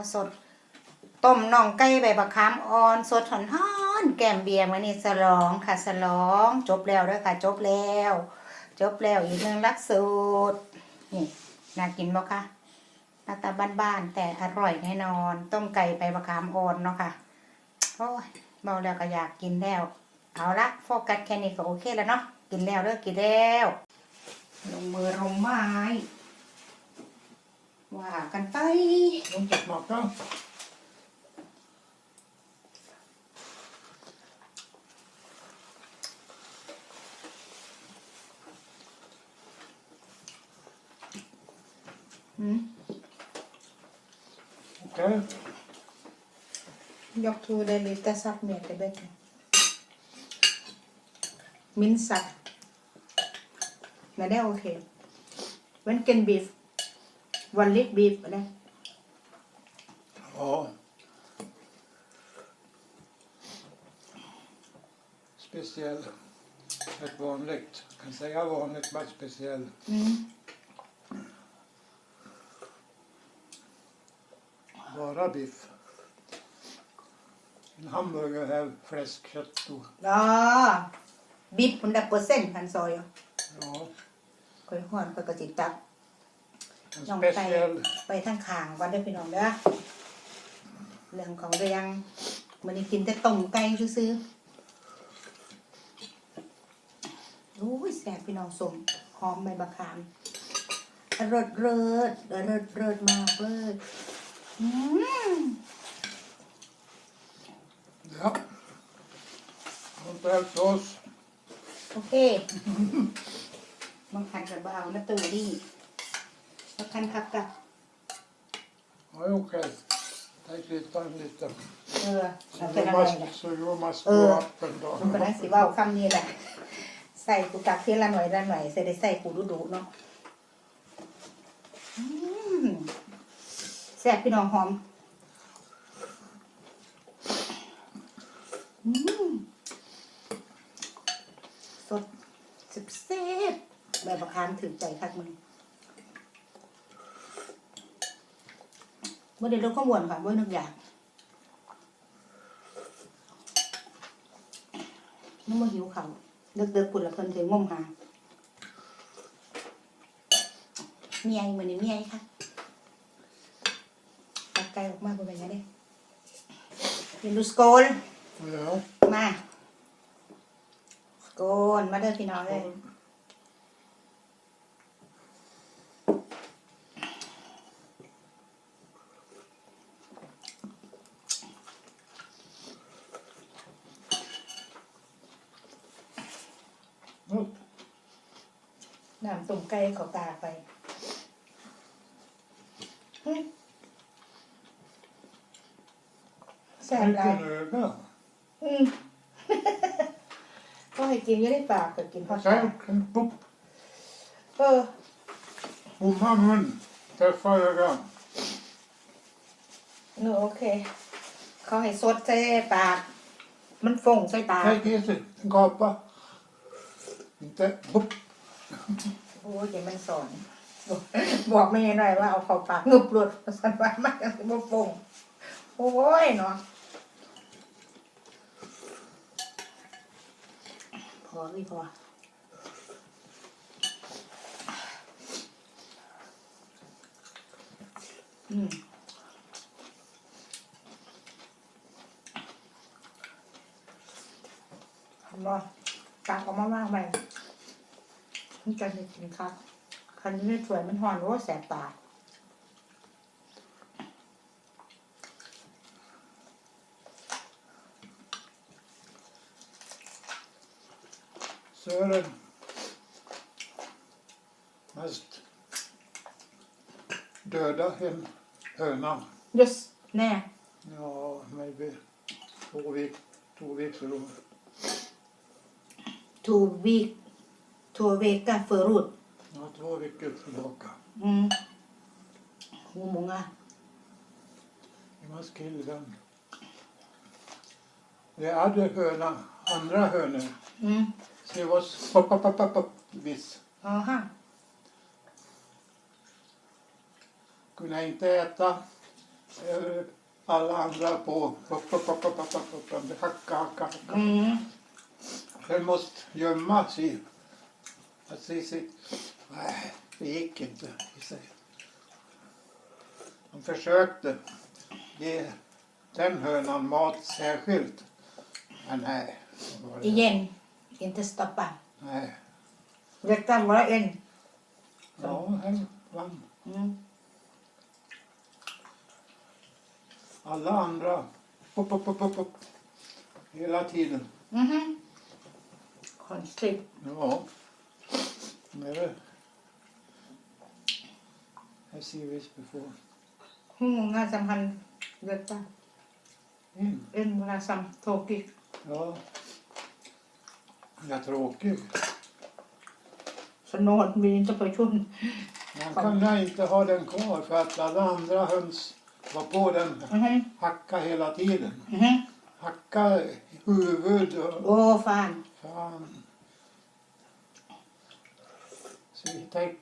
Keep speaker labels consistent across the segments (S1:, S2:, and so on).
S1: มาสด ต้มน่องไก่ใบบักขามอ่อนสดหอนหอนแกมเบียร์มื้อนี้สลองค่ะสลอง จบแล้วด้อค่ะ จบแล้ว จบแล้วอีกหนึ่งลักสูตรนี่น่ากินบ่คะหน้าตาบ้านๆแต่อร่อยแน่นอน ต้มไก่ใบบักขามอ่อนเนาะค่ะโอ้ยเมาแล้วก็อยากกินแล้ว เอาละโฟกัสแค่นี้ก็โอเคแล้วเนาะกินแล้วเด้อกินแล้วลงมือลงไม้ ว่ากันไป
S2: Inte smaka.
S1: Mm.
S2: Okej.
S1: Jag tror det är lite saltmeter bättre. Minst sagt. Men det är okej. Vilken beef? Vanligt beef eller?
S2: Ja. Speciell. Ett vanligt. Jag kan säga vanligt, men speciell.
S1: Mm.
S2: Bara biff. En hamburgare här, fläskkött och...
S1: Ja. Beef 100% han sa ju.
S2: Ja.
S1: คอยหอนคอยกระจิ ตตัก
S2: En
S1: Lång
S2: speciell.
S1: ไปทางขางก่อนเด้อพี่น้องเด้อเรื่องของเรียงมันนี้กินแต่ต้มไก่ซื้อๆโอ้ยแสบพี่น้องสมหอมใบบักขามเริดเริดเริดเริดมากเลยอืม
S2: Ja. Och bärtsås.
S1: โอเค บางคันกระเบานะตูนี่บาง คันคักกะ
S2: Ja, okej. Tänk lite, lite.
S1: เออเรา
S2: Så
S1: เป็น
S2: you
S1: อะไรแหละ
S2: must, so you must
S1: Ừ.
S2: go up and
S1: มันก็
S2: down.
S1: นั่งสิเว่าคำนี้แหละ ใส่กูตักเทีละหน่อยละหน่อยใส่ได้ใส่กูดูดูๆเนาะอืมแซ่บพี่น้องหอมอืมสดสิบเซฟแบบประคามถึงใจคักมึง เมื่อเดี๋ยวเราก็มวนค่ะเมื่อนึกอยากนึกว่าหิวเขาวเด็กๆปุ่นละเพิ่นถึงงมหาเมียเหมือนเมียค่ะตักไก่ออกมาเป็นยังไงเด้เรียนดูสโกล
S2: Ja.
S1: มาสโกนมาเด้อพี่น้องเลย
S2: Upp.
S1: น้ำต้ม ไก่เขาตาไปหึแซ่บหลาย
S2: Vilken öga.
S1: อืมก็ให้กินอยังได้ปากก็กินพอด
S2: Tänk en pop.
S1: เออ
S2: Bomma mun. Träffa ögat.
S1: หนูโอเค เขาให้สดใส่ปาก มันฟงใส่ตา
S2: Tänk inte gapa. Inte pop.
S1: โอ้ยเดี๋ยวมันสอน บอกไม่หน่อยว่าเอาเข้าปากงึบหลุดสันว่ามันยังบ่ฟงโอ้ยเนาะพอไม่พออืมทำบ่ตักออกมามากไป มันจะได้กินครับคันนี้ไม่สวยมันหอนโอ้แสบตา
S2: Sören. Mest döda en höna.
S1: just แน่
S2: Ja, maybe två veck, två veckor. då.
S1: two to veckor förut.
S2: Ja, två veckor tillbaka.
S1: Mm. Hur många?
S2: Jag måste skriva den. Jag hade höna, andre hönor.
S1: Mm.
S2: Så det var pop, pop, pop, pop, viss.
S1: Aha.
S2: Kunde inte äta alla andra på. Pop, pop, pop, pop, pop, pop, hacka, hacka, hacka.
S1: Mm.
S2: Den måste gömma sig. At de sier Nei, det gikk ikke. De forsøkte gi den høna mat särskilt. Men nej.
S1: Igen, inte stoppa.
S2: Nej.
S1: Detta var en.
S2: Ja, en, vann.
S1: Mm.
S2: Alla andra, pop, pop, pop, pop, hela tiden.
S1: Mm -hmm. Konstigt.
S2: Ja. Never. I've seen this before.
S1: Hmm, nga samhan data. Mm. En mora sam tråkig.
S2: Ja. Ja, tråkig.
S1: Så nåd blir inte person. kunden.
S2: Man kunde ikke ha den kvar for att alla andra höns var på den.
S1: Mm -hmm.
S2: Hacka hele tiden.
S1: Mm -hmm.
S2: Hacka huvud och...
S1: Åh, faen.
S2: Fan. teip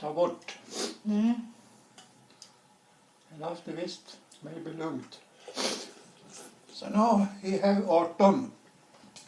S2: ta bort. Mm. En aktivist may be lugnt. Så nå, he have 18.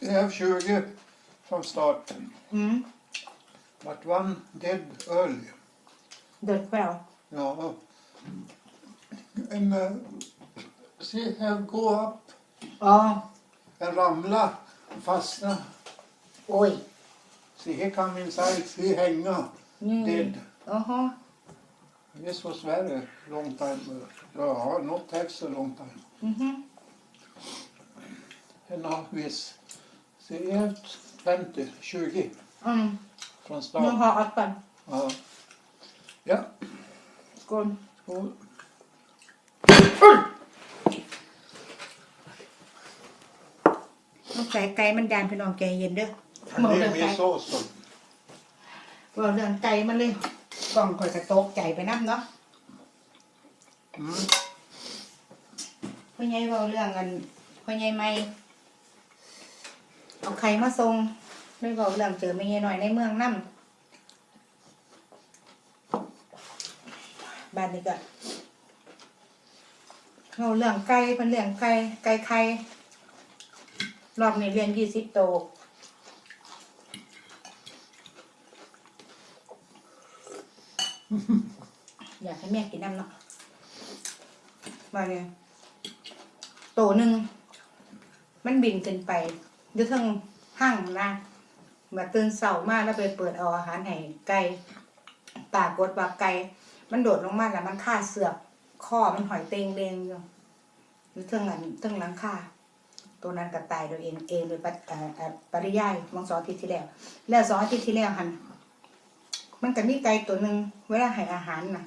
S2: He have 20 from
S1: start. Mm.
S2: But one dead
S1: øl. Dead well.
S2: Ja. En, eh, uh, see him go
S1: up. Ja.
S2: En ramla, fastna.
S1: Oj อ้ย
S2: Se här kan min sight se hänga.
S1: นี่
S2: Dead.
S1: อ๋อฮะ
S2: This was very long time. Ja, not have so long time.
S1: อือฮึ
S2: En av vis. Se här, 20, 20
S1: อืม
S2: från
S1: น้อง
S2: start.
S1: ฮออัดกัน
S2: Ja. Ja.
S1: กน
S2: Skål.
S1: ต้องใส่ไก่มันดานพี่น้องใจเย็นเด้อ
S2: Men det är mer sås då.
S1: เราเรื่องไก่มันเลยกล่องคอยกระโตกใจไปน้ำเนาะ
S2: Mm.
S1: พ่อใหญ่เว่าเรื่องกันพ่อใหญ่ไม่เอาไข่มาส่งเลยเว่าเรื่องเจอไม่ใหญ่หน่อยในเมืองน้ำบ้านนี้ก็เราเรื่องไก่เป็นเรื่องไก่ไก่ไข่รอบนี้เรียนยี่สิบโต อยากให้แม่กินน้ำเนาะมาเนี่ยโตหนึ่งมันบินขึ้นไปอยึดทั้งห้างนะมาตื่นเสาร์มาแล้วไปเปิดเอาอาหารให้ไก่ตากดว่าไก่มันโดดลงมาแล้วมันฆ่าเสือกข้อมันหอยเตงเดงอยู่อยึดทั้งอันทั้งหลังคาตัวนั้นก็ตายโดยเองเองโดยปริเอ่อเอ่อปริยายมองสองอาทิตย์ที่แล้ว แล้วสองอาทิตย์ที่แล้วหัน มันก็มีไก่ตัวหนึ่งเวลาให้อาหารน่ะ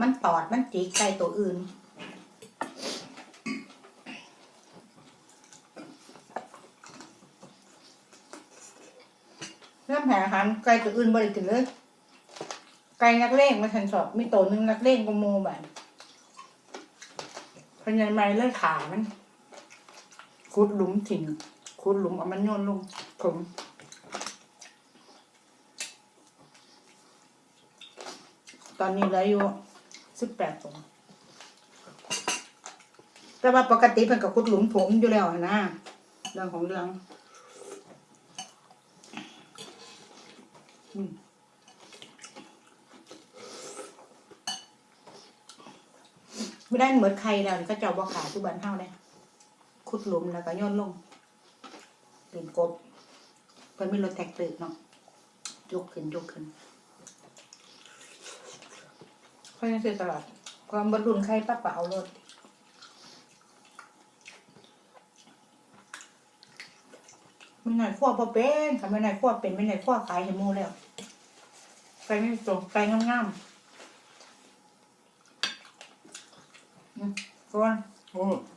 S1: มันตอดมันจิกไก่ตัวอื่น เริ่มหาอาหารไก่ตัวอื่นบริกินเลยไก่นักเลงมาทันสอบมีตัวหนึ่งนักเลงกว่าโมแบบเพนยังไงเลื่อยขามันคุดหลุมถิ่นคุดหลุมเอามันโยนลงผม ตอนนี้เหลืออยู่สิบแปดตัวแต่ว่าปกติเพิ่นกับคุดหลุมผมอยู่แล้วนะเรื่องของเรื่องไม่ได้เหมือนใครแล้วก็เจ้าบ่ขาทุบ้านเฮาเลยขุดหลุมแล้วก็ย่นลงเป็นกบเพิ่นมีรถแท็กตอร์เนาะยกขึ้นยกขึ้น ค่อยยังซื้อตลอดความบรรลุนใครป้าเปล่ารถมันไหนขั้วพอเป็นทำไมไหนขั้วเป็นไม่ไหนขั้วขายให้หมูแล้วไก่ไม่ตรงไก่งามๆก่อน
S2: Åh.
S1: หันยัน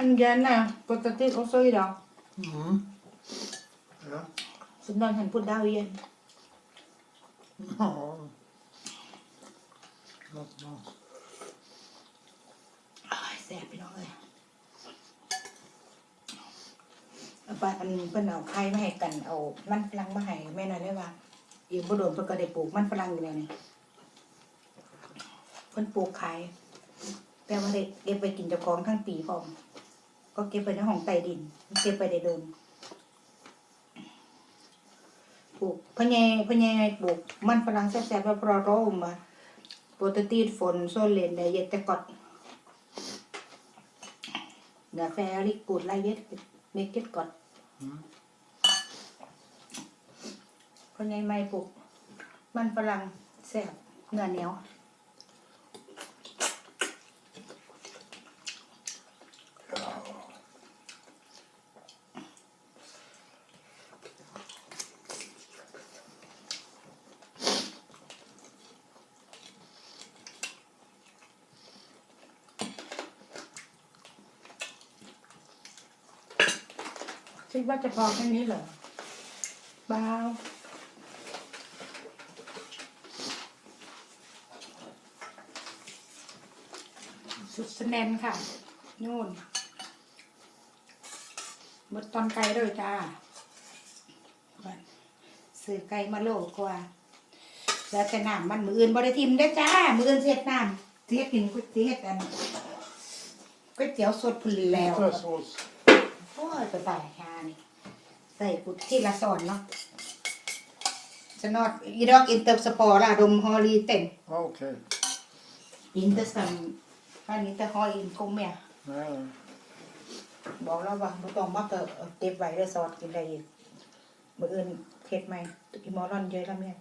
S1: น่ะปกติเขาซื้อดอก
S2: Mm. Ja.
S1: สุดนอนหันพูดดาวเย็น
S2: Ja. Not nice.
S1: อ้ายแสบพี่น้องเลยเอาไปอันเพิ่นเอาไข่มาให้กันเอา มันฝรั่งมาให้แม่หน่อยได้ว่าอีกบ่โดนเพิ่นก็ได้ปลูกมันฝรั่งอยู่แล้วนี่เพิ่นปลูกขายแต่ว่าได้เก็บไปกินเจ้าของทั้งปีพร้อม ก็เก็บไปในห้องใต้ดิน เก็บไปได้โดนปลูกพ่อใหญ่พ่อใหญ่ปลูกมันฝรั่งแซ่บๆแล้วพอร้อมมาโปรตีนฝนโซเลนได้เย็ดแต่กอด The very good like it make it good คนใหญ่ไม่ปลูกมันฝรั่งแซ่บเนื้อเหนียว ว่าจะพอแค่นี้เหรอเบาสุดสแนนค่ะ นู่นหมดตอนไก่เลยจ้าบัดซื้อไก่มาโลกว่า แล้วแต่น้ำมันมืออื่นบริทิมได้อจ้า มืออื่นเสียดน้ำเสียกินก๋วยเตี๋ยวอันก๋วยเตี๋ยวสดพุ่นแล้ว
S2: Bittersås.
S1: โอ้ยไปตายฮานี่ ใส่กุดที่ละสอนเนาะสนอดอีดอกอินเตอร์สปอร์ละดมฮอลีเต็ม
S2: Okej.
S1: อินเตอร์สัมอันนี้แต่ฮออินคงเมีย
S2: Nej,
S1: บอกแล้วว่าบ่ต้องมาเกิดเก็บไว้เด้อซอสกินได้อีกมื้ออื่นเฮ็ดใหม่อีหมอรอนเยอะแล้วเมีย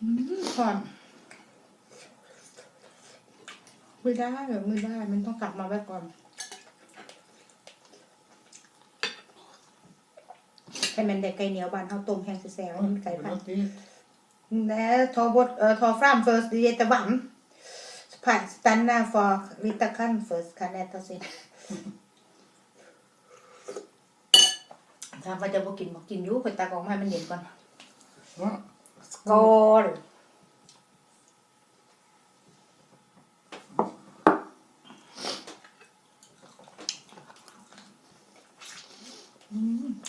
S1: อืมก่อนไม่ได้แบบไม่ได้มันต้องกลับมาไว้ก่อน ให้มันได้ไก่เหนียวบานเฮาต้มแห้งแซ่บๆมันไก่
S2: vill
S1: พัน
S2: du inte hit?
S1: Nej, ta bort, uh, ta fram först, det är jättevarmt. Pa- Stanna för lite kan först, kan äta sen. ถามว่าจะบ่กินบ่กินอยู่ไปตักออกมาให้มันเย็นก่อน
S2: Ja.
S1: สกอลอืมอืม
S2: Tomorrow bandy.
S1: ว่า
S2: Stockholm.
S1: แว่นแมดแว่น
S2: Edsbyn. Bollnäs.
S1: yes ทอกก้าโอกะ
S2: I don't, nej, I don't think so.
S1: แทงที่ได้ตะคม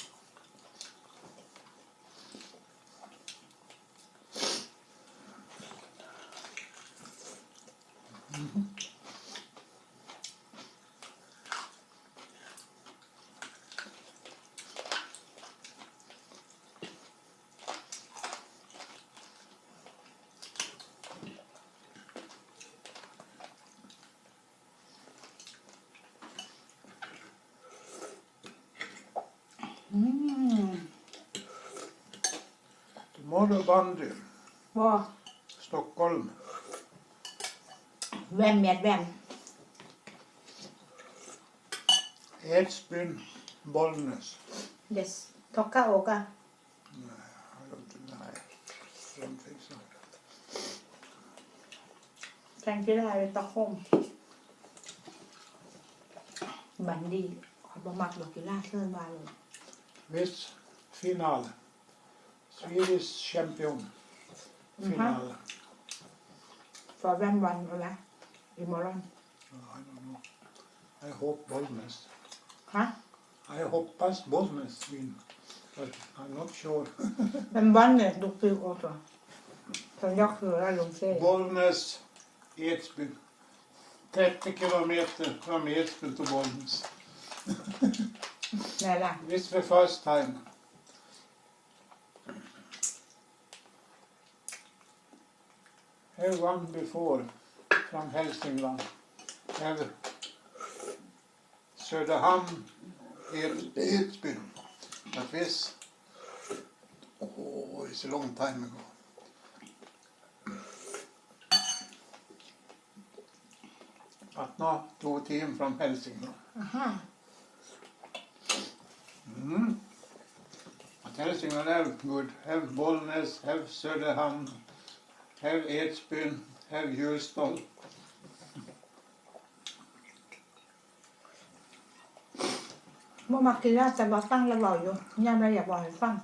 S1: บันดีขอยบมักดอกกีฬาเชิญมาเลย
S2: Visst, final. Swedish champion. Final.
S1: ฟอร์ Hvis finale. Swedish champion. Finale. Mhm. For hvem vant Ole i morgen?
S2: I don't know. I hope
S1: Boldness. Hæ?
S2: I hope past Boldness win. But I'm not sure.
S1: Men vannet dukker jo også. Som jaktfugl er lomserie.
S2: Boldness, Edsby. 30 km fra Edsby
S1: til Boldness. Schneller.
S2: This is the first time. Have one before from Hälsingland. Have Söderhamn, Edsbyn. But this, oh, it's a long time ago. But now two team from
S1: Helsingborg. Uh -huh.
S2: Mm.
S1: Helsingland, Haugmod, Haugbollnes, Haugsødehamn, Haugedsbyen, Haughjulsvoll. Må man ikke lese hva Stangla var jo, nemlig jeg var i fang.